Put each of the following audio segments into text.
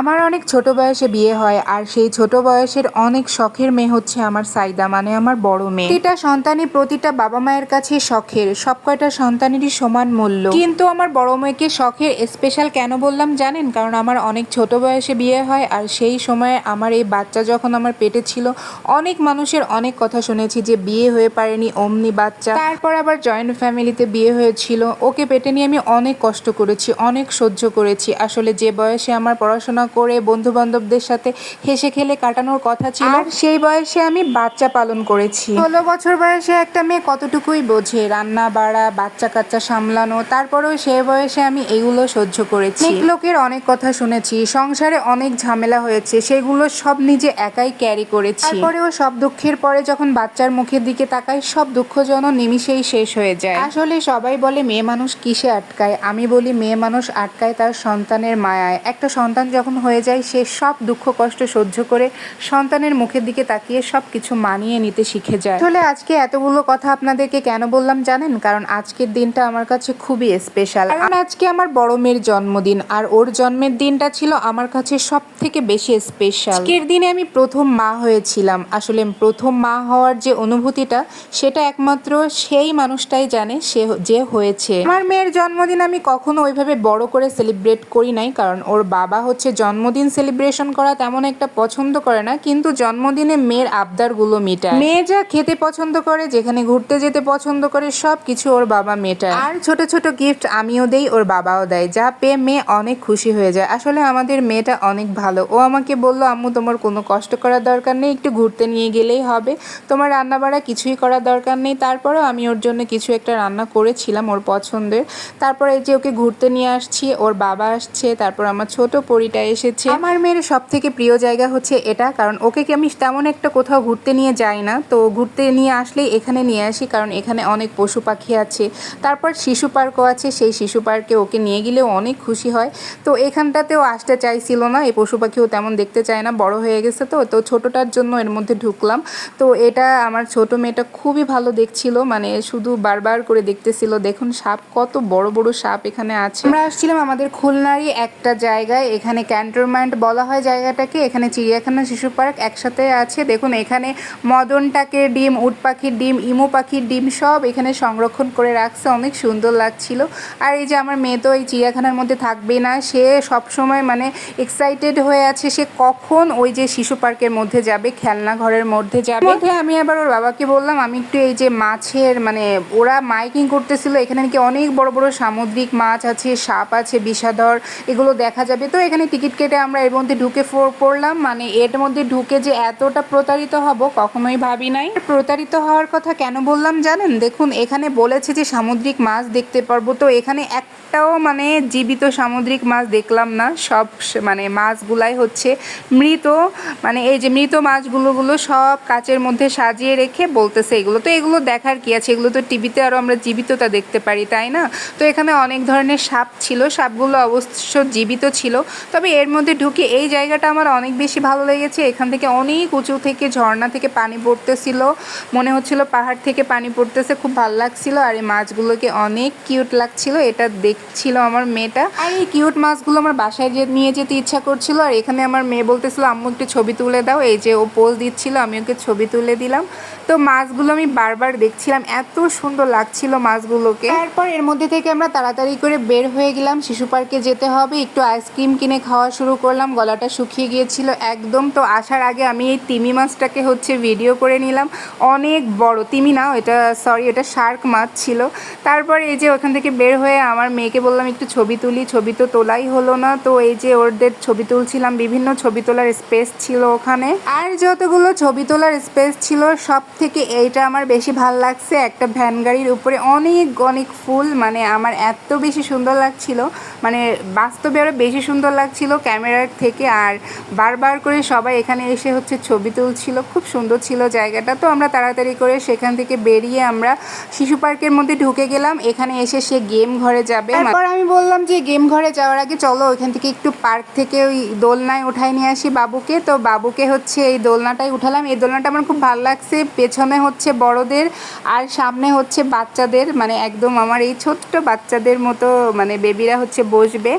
আমার অনেক ছোট বয়সে বিয়ে হয়, আর সেই ছোট বয়সের অনেক শখের মেয়ে হচ্ছে আমার সাইদা মানে আমার বড় মেয়ে। প্রতিটা সন্তানই প্রতিটা বাবা মায়ের কাছে শখের, সব কয়টা সন্তানেরই সমান মূল্য। কিন্তু আমার বড় মেয়েকে শখের স্পেশাল কেন বললাম জানেন? কারণ আমার অনেক ছোট বয়সে বিয়ে হয়, আর সেই সময়ে আমার এই বাচ্চা যখন আমার পেটে ছিল, অনেক মানুষের অনেক কথা শুনেছি যে বিয়ে হয়ে পারেনি অমনি বাচ্চা। তারপর আবার জয়েন্ট ফ্যামিলিতে বিয়ে হয়েছিল, ওকে পেটে নিয়ে আমি অনেক কষ্ট করেছি, অনেক সহ্য করেছি। আসলে যে বয়সে আমার পড়াশোনা করে বন্ধু বান্ধবদের সাথে হেসে খেলে কাটানোর কথা ছিল। আর সেই বয়সে আমি বাচ্চা পালন করেছি। ষোলো বছর বয়সে একটা মেয়ে কতটুকুই বোঝে? রান্না বাড়া বাচ্চা কাচ্চা সামলানো তারপরেও সেই বয়সে আমি এগুলো সহ্য করেছি। অনেক লোকের অনেক কথা শুনেছি সংসারে অনেক ঝামেলা হয়েছে সেগুলো সব নিজে একাই ক্যারি করেছি। তারপরেও সব দুঃখের পরে যখন বাচ্চার মুখের দিকে তাকাই সব দুঃখ যেন নিমিষেই শেষ হয়ে যায়। আসলে সবাই বলে মেয়ে মানুষ কিসে আটকায়? আমি বলি মেয়ে মানুষ আটকায় তার সন্তানের মায়ায়। একটা সন্তান যখন হয়ে যায়, সে সব দুঃখ, কষ্ট সহ্য করে সন্তানের মুখের দিকে তাকিয়ে সব কিছু মানিয়ে নিতে শিখে যায়। আসলে আজকে এতগুলো কথা আপনাদেরকে কেন বললাম জানেন? কারণ আজকের দিনটা আমার কাছে খুবই স্পেশাল কারণ আজকে আমার বড় মেয়ের জন্মদিন, আর ওর জন্মের দিনটা ছিল আমার কাছে সব থেকে বেশি স্পেশাল আজকের দিনে আমি প্রথম মা হয়েছিলাম। আসলে প্রথম মা হওয়ার যে অনুভূতিটা, সেটা একমাত্র সেই মানুষটাই জানে সে যে হয়েছে। আমার মেয়ের জন্মদিন আমি কখনো ওইভাবে বড় করে সেলিব্রেট করি নাই, কারণ ওর বাবা হচ্ছে জন্মদিন সেলিব্রেশন করা তেমন একটা পছন্দ করে না কিন্তু জন্মদিনে মেয়ের আবদারগুলো মেটায়। মেয়ে যা খেতে পছন্দ করে যেখানে ঘুরতে যেতে পছন্দ করে সব কিছু ওর বাবা মেটায়। আর ছোট ছোট গিফট আমিও দেই ওর বাবাও দেয় যা পেয়ে মেয়ে অনেক খুশি হয়ে যায়। আসলে আমাদের মেয়েটা অনেক ভালো। ও আমাকে বলল আম্মু তোমার কোনো কষ্ট করার দরকার নেই একটু ঘুরতে নিয়ে গেলেই হবে। তোমার রান্না বাড়া কিছুই করার দরকার নেই। তারপরেও আমি ওর জন্য কিছু একটা রান্না করেছিলাম ওর পছন্দের। তারপরে যে ওকে ঘুরতে নিয়ে আসছি ওর বাবা আসছে তারপর আমার ছোট পরিটা এসেছে। আমার মেয়ের সব থেকে প্রিয় জায়গা হচ্ছে এটা কারণ ওকে কি আমি তেমন একটা কোথাও ঘুরতে নিয়ে যাই না। তো ঘুরতে নিয়ে আসলেই এখানে নিয়ে আসি কারণ এখানে অনেক পশু পাখি আছে। তারপর শিশু পার্কও আছে সেই শিশু পার্কে ওকে নিয়ে গেলেও অনেক খুশি হয়। তো এখানটাতেও আসতে চাইছিল না এই পশু পাখিও তেমন দেখতে চায় না বড় হয়ে গেছে তো। তো ছোটোটার জন্য এর মধ্যে ঢুকলাম। তো এটা আমার ছোট মেয়েটা খুবই ভালো দেখছিল মানে শুধু বারবার করে দেখতেছিল। দেখুন সাপ কত বড় বড় সাপ এখানে আছে। আমরা আসছিলাম আমাদের খুলনারই একটা জায়গায় এখানে ক্যান্টনমেন্ট বলা হয় জায়গাটাকে, এখানে চিড়িয়াখানা, শিশু পার্ক একসাথে আছে। দেখুন, এখানে মদন টাকের ডিম, উট পাখির ডিম, ইমু পাখির ডিম সব এখানে সংরক্ষণ করে রাখছে। অনেক সুন্দর লাগছিল। আর এই যে আমার মেয়ে তো এই চিড়িয়াখানার মধ্যে থাকবে না, সে সব সময় মানে এক্সাইটেড হয়ে আছে সে কখন ওই যে শিশু পার্কের মধ্যে যাবে, খেলনা ঘরের মধ্যে যাবে। মধ্যে আমি আবার ওর বাবাকে বললাম, আমি একটু এই যে মাছের মানে ওরা মাইকিং করতেছিল, এখানে নাকি অনেক বড় বড় সামুদ্রিক মাছ আছে, সাপ আছে বিষাধর এগুলো দেখা যাবে। তো এখানে টিকিট কেটে আমরা এর মধ্যে ঢুকে পড়লাম। মানে এর মধ্যে ঢুকে যে এতটা প্রতারিত হব কখনোই ভাবি নাই। প্রতারিত হওয়ার কথা কেন বললাম জানেন? দেখুন, এখানে বলেছে যে সামুদ্রিক মাছ দেখতে পারব। তো এখানে একটাও মানে জীবিত সামুদ্রিক মাছ দেখলাম না। সব মানে মাছগুলাই হচ্ছে মৃত। মানে এই যে মৃত মাছগুলোগুলো সব কাচের মধ্যে সাজিয়ে রেখে বলতেছে এগুলো। তো এগুলো দেখার কি আছে? এগুলো তো টিভিতে আরও আমরা জীবিততা দেখতে পারি, তাই না? তো এখানে অনেক ধরনের সাপ ছিল। সাপগুলো অবশ্য জীবিত ছিল। তবে এর মধ্যে ঢুকে এই জায়গাটা আমার অনেক বেশি ভালো লেগেছে। এখান থেকে অনেক উঁচু থেকে ঝর্ণা থেকে পানি পড়তেছিল। মনে হচ্ছিল পাহাড় থেকে পানি পড়তেছে, খুব ভালো লাগছিল। আর এই মাছগুলোকে অনেক কিউট লাগছিল, এটা দেখছিল আমার মেয়েটা। আর এই কিউট মাছগুলো আমার বাসায় যে নিয়ে যেতে ইচ্ছা করছিল, আর এখানে আমার মেয়ে বলতেছিল, আম্মু, একটু ছবি তুলে দাও। এই যে ও পোজ দিচ্ছিল, আমি ওকে ছবি তুলে দিলাম। তো মাছগুলো আমি বারবার দেখছিলাম, এত সুন্দর লাগছিল মাছগুলোকে। তারপর এর মধ্যে থেকে আমরা তাড়াতাড়ি করে বের হয়ে গেলাম। শিশু পার্কে যেতে হবে, একটু আইসক্রিম কিনে খাওয়া শুরু করলাম, গলাটা শুকিয়ে গিয়েছিল একদম। তো আসার আগে আমি এই তিমি মাছটাকে হচ্ছে ভিডিও করে নিলাম। অনেক বড়, তিমি না, এটা সরি এটা শার্ক মাছ ছিল। তারপর এই যে ওখান থেকে বের হয়ে আমার মেয়েকে বললাম, একটু ছবি তুলি, ছবি তো তোলাই হলো না। তো এই যে ওদের ছবি তুলছিলাম, বিভিন্ন ছবি তোলার স্পেস ছিল ওখানে। আর যতগুলো ছবি তোলার স্পেস ছিল সব থেকে এইটা আমার বেশি ভালো লাগছে, একটা ভ্যান গাড়ির উপরে অনেক অনেক ফুল। মানে আমার এত বেশি সুন্দর লাগছিল মানে বাস্তবে আরও বেশি সুন্দর লাগছিল ক্যামেরার থেকে আর বারবার করে সবাই এখানে এসে হচ্ছে ছবি তুলছিল। খুব সুন্দর ছিল জায়গাটা। তো আমরা তাড়াতাড়ি করে সেখান থেকে বেরিয়ে আমরা শিশু পার্কের মধ্যে ঢুকে গেলাম। এখানে এসে সে গেম ঘরে যাবে। তারপর আমি বললাম যে, গেম ঘরে যাওয়ার আগে চলো, ওইখান থেকে একটু পার্ক থেকে ওই দোলনায় উঠাই নিয়ে আসি বাবুকে। তো বাবুকে হচ্ছে এই দোলনাটাই উঠালাম। এই দোলনাটা আমার খুব ভালো লাগছে। পেছনে হচ্ছে বড়দের আর সামনে হচ্ছে বাচ্চাদের। মানে একদম আমার এই ছোট্ট বাচ্চাদের মতো মানে বেবিরা হচ্ছে বসবে।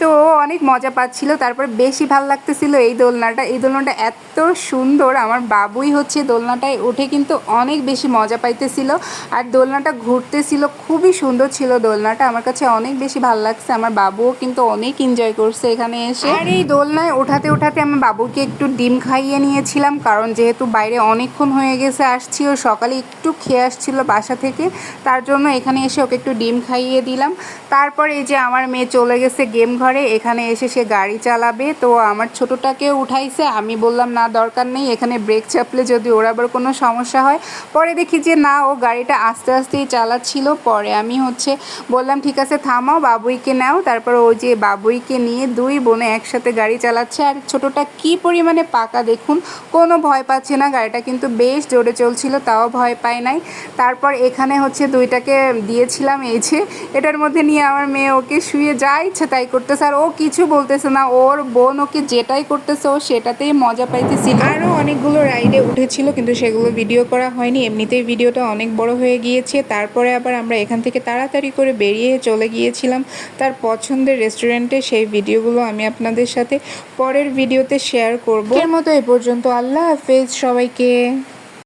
তো অনেক মজা পাচ্ছিল। লাগছিল তারপর বেশি ভালো লাগতেছিল এই দোলনাটা। এই দোলনাটা এত সুন্দর, আমার বাবুই হচ্ছে দোলনাটায় উঠে কিন্তু অনেক বেশি মজা পাইতেছিল। আর দোলনাটা ঘুরতেছিল, খুবই সুন্দর ছিল দোলনাটা, আমার কাছে অনেক বেশি ভালো লাগছে। আমার বাবুও কিন্তু অনেক এনজয় করছে এখানে এসে। আর এই দোলনায় ওঠাতে ওঠাতে আমি বাবুকে একটু ডিম খাইয়ে নিয়েছিলাম, কারণ যেহেতু বাইরে অনেকক্ষণ হয়ে গেছে, আসছি ও সকালে একটু খেয়ে আসছিল বাসা থেকে, তার জন্য এখানে এসে ওকে একটু ডিম খাইয়ে দিলাম। তারপর এই যে আমার মেয়ে চলে গেছে গেম ঘরে, এখানে এসে সে গাড়ি চালাবে, তো আমার ছোটোটাকে উঠাইছে। আমি বললাম, না, দরকার নেই, এখানে ব্রেক চাপলে যদি ওর আবার কোনো সমস্যা হয়। পরে দেখি যে, না, ও গাড়িটা আস্তে আস্তেই চালাচ্ছিল। পরে আমি হচ্ছে বললাম, ঠিক আছে, থামাও, বাবুইকে নাও। তারপর ও যে বাবুইকে নিয়ে দুই বোনে একসাথে গাড়ি চালাচ্ছে। আর ছোটোটা কি পরিমাণে পাকা দেখুন, কোনো ভয় পাচ্ছে না। গাড়িটা কিন্তু বেশ জোরে চলছিল, তাও ভয় পায় নাই। তারপর এখানে হচ্ছে দুইটাকে দিয়েছিলাম, এই যে, এটার মধ্যে নিয়ে আমার মেয়ে ওকে শুয়ে যা ইচ্ছে তাই করতেছে। আর ও কিছু বলতেছে না ওর বোন ওকে যেটাই করতেছে ও সেটাতেই মজা পাইতেছিল আরও অনেকগুলো রাইডে উঠেছিল কিন্তু সেগুলো ভিডিও করা হয়নি। এমনিতেই ভিডিওটা অনেক বড় হয়ে গিয়েছে। তারপরে আবার আমরা এখান থেকে তাড়াতাড়ি করে বেরিয়ে চলে গিয়েছিলাম। তার পছন্দের রেস্টুরেন্টে সেই ভিডিওগুলো আমি আপনাদের সাথে পরের ভিডিওতে শেয়ার করব। এর মতো এ পর্যন্ত। আল্লাহ হাফেজ সবাইকে।